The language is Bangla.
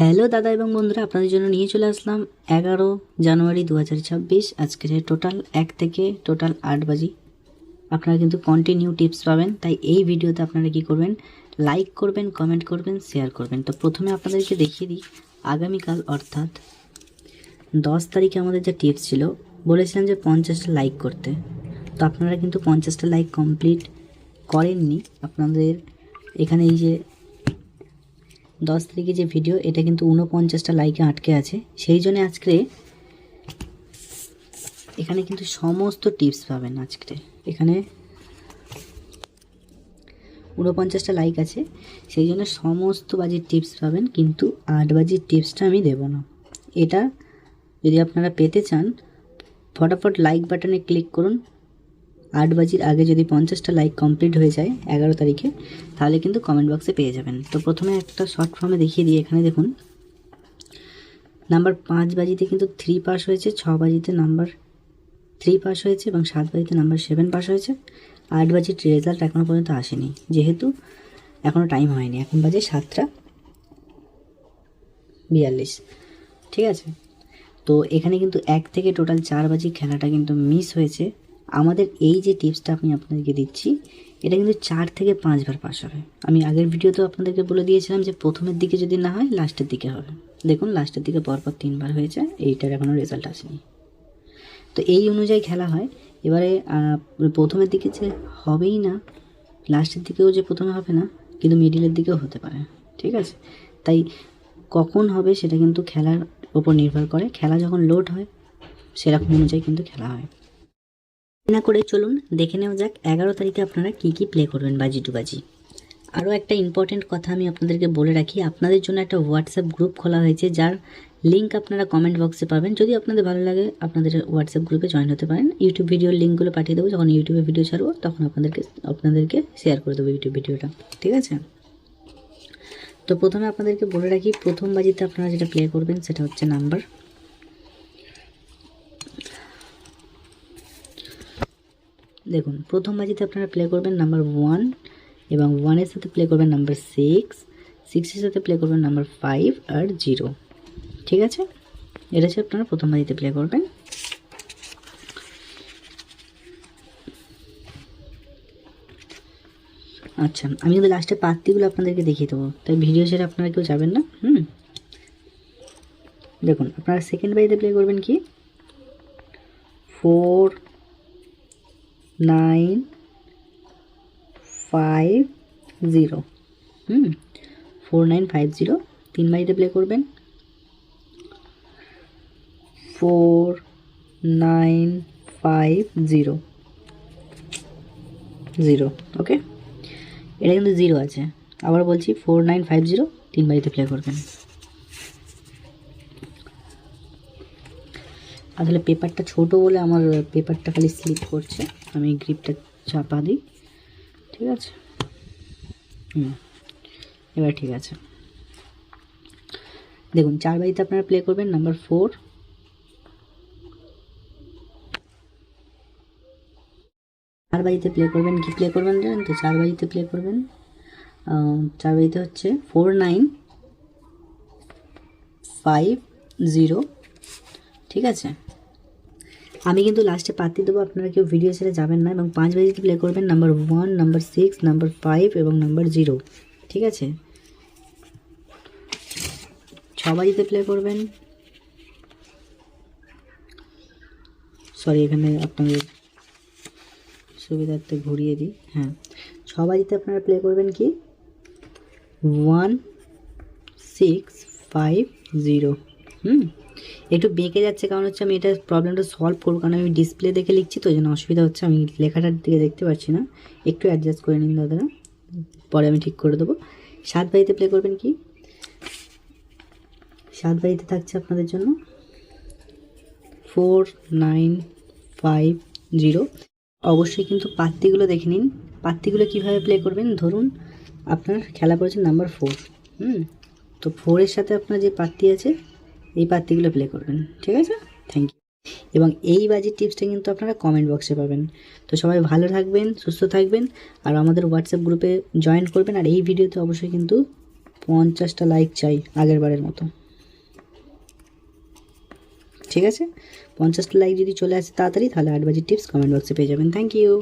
হ্যালো দাদা এবং বন্ধুরা, আপনাদের জন্য নিয়ে চলে আসলাম এগারো জানুয়ারি দু হাজার ছাব্বিশ। আজকের টোটাল এক থেকে টোটাল আট বাজি। আপনারা কিন্তু কন্টিনিউ টিপস পাবেন, তাই এই ভিডিওতে আপনারা কি করবেন? লাইক করবেন কমেন্ট করবেন শেয়ার করবেন। তো প্রথমে আপনাদেরকে দেখিয়ে দিই, আগামীকাল অর্থাৎ দশ তারিখে আমাদের যে টিপস ছিল, বলেছিলাম যে পঞ্চাশটা লাইক করতে। তো আপনারা কিন্তু পঞ্চাশটা লাইক কমপ্লিট করেননি। আপনাদের এখানে এই যে দশ তারিখে যে ভিডিও এটা কিন্তু ঊনপঞ্চাশটা লাইকে আটকে আছে। সেই জন্য আজকে এখানে কিন্তু সমস্ত টিপস পাবেন আজকে। এখানে ঊনপঞ্চাশটা লাইক আছে। সেই জন্য সমস্ত বাজির টিপস পাবেন, কিন্তু আট বাজির টিপসটা আমি দেব না। এটা যদি আপনারা পেতে চান, ফটাফট লাইক বাটনে ক্লিক করুন। আট বাজির আগে যদি পঞ্চাশটা লাইক কমপ্লিট হয়ে যায় এগারো তারিখে, তাহলে কিন্তু কমেন্ট বক্সে পেয়ে যাবেন। তো প্রথমে একটা শর্ট ফর্মে দেখিয়ে দিই এখানে, দেখুন। নাম্বার পাঁচ বাজিতে কিন্তু থ্রি পাস হয়েছে, ছ বাজিতে নাম্বার থ্রি পাস হয়েছে এবং সাত বাজিতে নাম্বার সেভেন পাস হয়েছে। আট বাজির রেজাল্ট এখনও পর্যন্ত আসেনি, যেহেতু এখনও টাইম হয়নি। এখন বাজে সাতটা বিয়াল্লিশ। ঠিক আছে? তো এখানে কিন্তু এক থেকে টোটাল চার বাজি খেলাটা কিন্তু মিস হয়েছে। আমাদের এই যে টিপসটা আমি আপনাদেরকে দিচ্ছি, এটা কিন্তু চার থেকে পাঁচবার পাস হবে। আমি আগের ভিডিওতেও আপনাদেরকে বলে দিয়েছিলাম যে প্রথমের দিকে যদি না হয়, লাস্টের দিকে হবে। দেখুন, লাস্টের দিকে পরপর তিনবার হয়েছে, এইটার এখনও রেজাল্ট আসেনি। তো এই অনুযায়ী খেলা হয়। এবারে প্রথমের দিকে যে হবেই না, লাস্টের দিকেও যে প্রথমে হবে না, কিন্তু মিডিলের দিকেও হতে পারে, ঠিক আছে? তাই কখন হবে সেটা কিন্তু খেলার উপর নির্ভর করে। খেলা যখন লোড হয়, সেরকম অনুযায়ী কিন্তু খেলা হয়। না করে চলুন, দেখে নেওয়া যাক এগারো তারিখে আপনারা কি কি প্লে করবেন বাজি টু বাজি। আরও একটা ইম্পর্টেন্ট কথা আমি আপনাদেরকে বলে রাখি, আপনাদের জন্য একটা হোয়াটসঅ্যাপ গ্রুপ খোলা হয়েছে, যার লিঙ্ক আপনারা কমেন্ট বক্সে পাবেন। যদি আপনাদের ভালো লাগে, আপনাদের হোয়াটসঅ্যাপ গ্রুপে জয়েন হতে পারেন। ইউটিউব ভিডিওর লিঙ্কগুলো পাঠিয়ে দেবো, যখন ইউটিউবে ভিডিও ছাড়বো, তখন আপনাদেরকে আপনাদেরকে শেয়ার করে দেবো ইউটিউব ভিডিওটা ঠিক আছে? তো প্রথমে আপনাদেরকে বলে রাখি, প্রথম বাজিতে আপনারা যেটা প্লে করবেন, সেটা হচ্ছে নাম্বার দেখুন, প্রথম বাজিতে আপনারা প্লে করবেন নাম্বার ওয়ান এবং ওয়ানের সাথে প্লে করবেন নাম্বার সিক্স সিক্সের সাথে প্লে করবেন নাম্বার ফাইভ আর জিরো ঠিক আছে? এটা হচ্ছে আপনারা প্রথম বাজিতে প্লে করবেন। আচ্ছা আমি কিন্তু লাস্টে পাত্তিগুলো আপনাদেরকে দেখিয়ে দেবো। তাই ভিডিও ছেড়ে আপনারা কেউ যাবেন না? হুম? দেখুন, আপনারা সেকেন্ড বাজিতে প্লে করবেন কি? Four nine five zero. হুম, ফোর নাইন ফাইভ জিরো, তিন বাড়িতে প্লে করবেন। Four nine five zero. Zero, okay? এটা কিন্তু জিরো আছে। আবার বলছি ফোর নাইন ফাইভ জিরো, তিন বাড়িতে প্লে করবেন। আসলে পেপারটা ছোট বলে আমার পেপারটা খালি স্লিপ করছে। আমি গ্রিপটা চাপা দিই। ঠিক আছে? হুম। এবার ঠিক আছে। দেখুন, চার বাড়িতে আপনারা প্লে করবেন নাম্বার ফোর চার বাড়িতে প্লে করবেন, কি প্লে করবেন জানেন তো? চার বাড়িতে প্লে করবেন। চার বাড়িতে হচ্ছে ফোর নাইন ফাইভ জিরো ঠিক আছে? আমি কিন্তু লাস্টে পাতি দেবো, আপনারা কেউ ভিডিও ছেড়ে যাবেন না এবং পাঁচ বাজিতে প্লে করবেন number one number six number five এবং নাম্বার জিরো ঠিক আছে? ছ বাজিতে প্লে করবেন। সরি এখানে আপনাদের সুবিধার্থে ঘুরিয়ে দিই। হ্যাঁ ছ বাজিতে আপনারা প্লে করবেন কি? ওয়ান সিক্স ফাইভ জিরো হুম। একটু বেঁকে যাচ্ছে কারণ হচ্ছে আমি এটা প্রবলেমটা সলভ করব, কারণ আমি ডিসপ্লে দেখে লিখছি তো জন্য অসুবিধা হচ্ছে, আমি লেখাটার দিকে দেখতে পাচ্ছি না। একটু অ্যাডজাস্ট করে নিন দাদারা পরে আমি ঠিক করে দেবো। সাত বাড়িতে প্লে করবেন কি? সাত বাড়িতে থাকছে আপনাদের জন্য। ফোর নাইন ফাইভ জিরো অবশ্যই কিন্তু পাত্তিগুলো দেখে নিন। পাত্তিগুলো কীভাবে প্লে করবেন? ধরুন আপনার খেলা করেছেন নাম্বার ফোর হুম। তো ফোরের সাথে আপনার যে পাত্তি আছে এই পাত্তিগুলো প্লে করবেন, ঠিক আছে? থ্যাংক ইউ এবং এই বাজির টিপসটা কিন্তু আপনারা কমেন্ট বক্সে পাবেন। তো সবাই ভালো থাকবেন, সুস্থ থাকবেন, আর আমাদের হোয়াটসঅ্যাপ গ্রুপে জয়েন করবেন। আর এই ভিডিওতে অবশ্যই কিন্তু পঞ্চাশটা লাইক চাই আগের বারের মতো। ঠিক আছে? পঞ্চাশটা লাইক যদি চলে আসে তাড়াতাড়ি, তাহলে আট বাজির টিপস কমেন্ট বক্সে পেয়ে যাবেন। Thank you